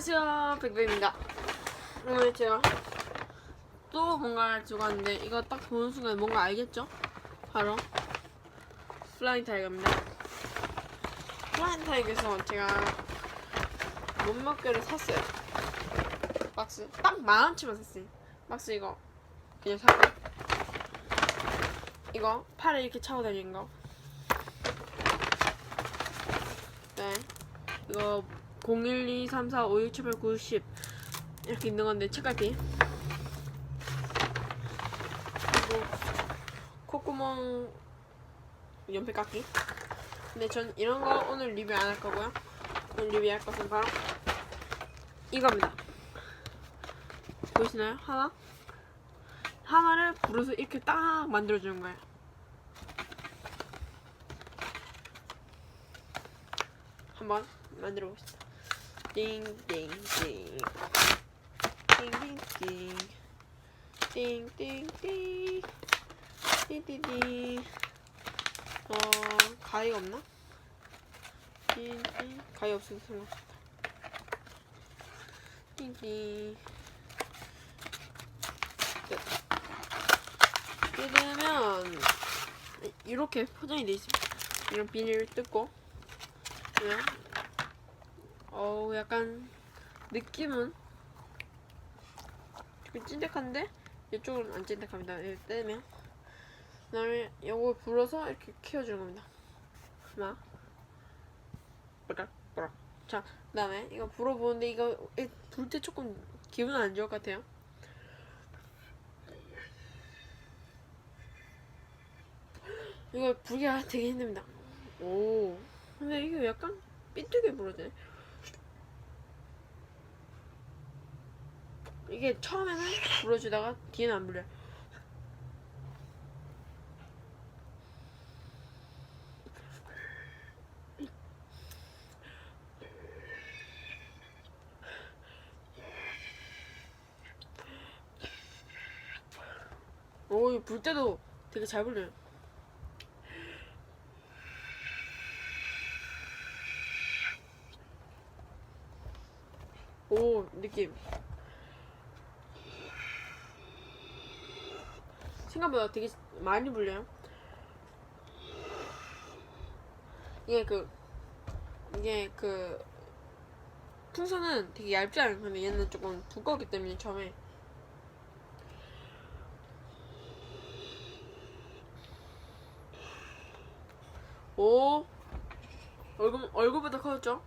안녕하세요 백백입니다. 오늘 제가 또 뭔가를 들고 왔는데 이거 딱 보는 순간 뭔가 알겠죠? 바로 플라잉 타이거입니다. 플라잉 타이거에서 제가 개를 샀어요. 박스 딱 만원치만 샀어요. 박스 이거 그냥 사고. 이거 팔에 이렇게 차고 다니는 거. 네. 이거 01234567890 이렇게 있는 건데 책갈피. 그리고 콧구멍 연필 깎기. 근데 전 이런 거 오늘 리뷰 안 할 거고요. 오늘 리뷰할 것은 바로 이겁니다. 보이시나요? 하나? 하나를 불어서 이렇게 딱 만들어주는 거예요. 한번 만들어 봅시다. 띵띵띵 띵띵띵 띵띵띵 띵띵띵 어 가위가 없나? 띵띵 가위 없으면 상관없다. 띵띵 끝. 뜯으면 이렇게 포장이 돼 있습니다. 이런 비닐을 뜯고 그냥 어우 약간 느낌은 조금 찐득한데 이쪽은 안 찐득합니다. 이렇게 떼면 그다음에 이거 불어서 이렇게 키워주는 겁니다. 하나 뿌락뿌락 자 그다음에 이거 불어보는데 이거 불 때 조금 기분 안 좋을 것 같아요. 이거 불기가 되게 힘듭니다. 오 근데 이게 약간 삐뚤게 불어지네. 이게 처음에는 불어주다가 뒤에는 안 불려. 오, 이 불 때도 되게 잘 불려요. 오, 느낌. 생각보다 되게 많이 불려요. 이게 그, 이게 그, 풍선은 되게 얇지 않아요. 근데 얘는 조금 두껍기 때문에 처음에. 오, 얼굴, 얼굴보다 커졌죠?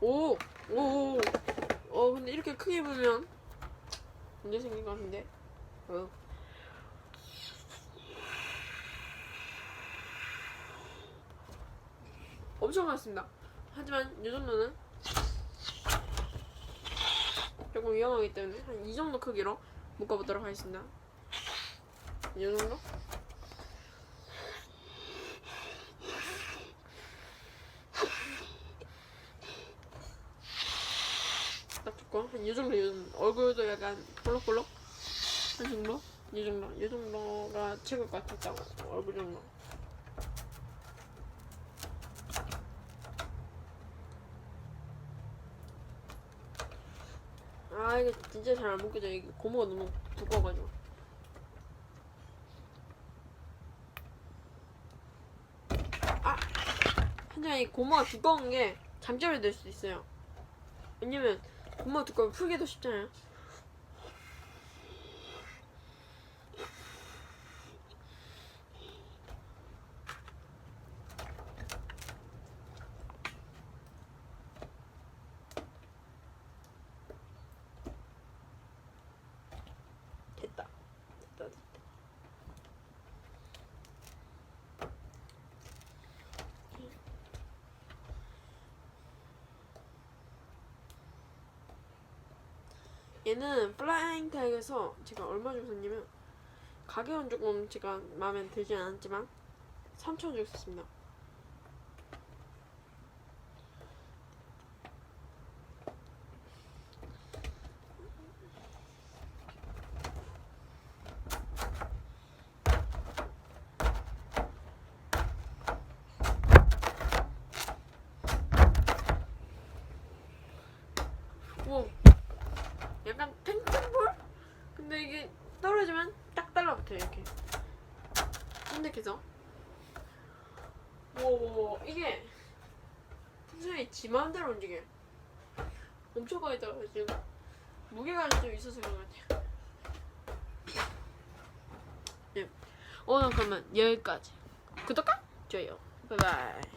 오! 오! 오! 어, 근데 이렇게 크게 보면 문제 생긴 것 같은데? 어. 엄청 많습니다. 하지만 이 정도는 조금 위험하기 때문에 한 이 정도 크기로 묶어보도록 하겠습니다. 이 정도? 딱 좋고. 한이 정도 이 정도 얼굴도 약간 볼록볼록? 한 정도? 이 정도? 이 정도가 최고일 것 같았다고 얼굴 정도. 아 이게 진짜 잘안 묶여져. 이게 고무가 너무 두꺼워가지고. 아! 한장 이 고무가 두꺼운 게 장점이 될 수도 있어요. 왜냐면 고무가 두꺼우면 풀기도 쉽잖아요 얘는 플라잉 타이거에서 제가 얼마 주고 샀냐면 가격은 조금 제가 마음에 들지 않았지만 3,000원 주고 샀습니다. 이렇게. 선택해서. 오 이게 풍선이 지 마음대로 움직여 엄청 많이 들어가요 지금. 무게가 좀 있어서 그런 것 같아요. 네. 오늘 그러면 여기까지. 구독과 좋아요. 바이바이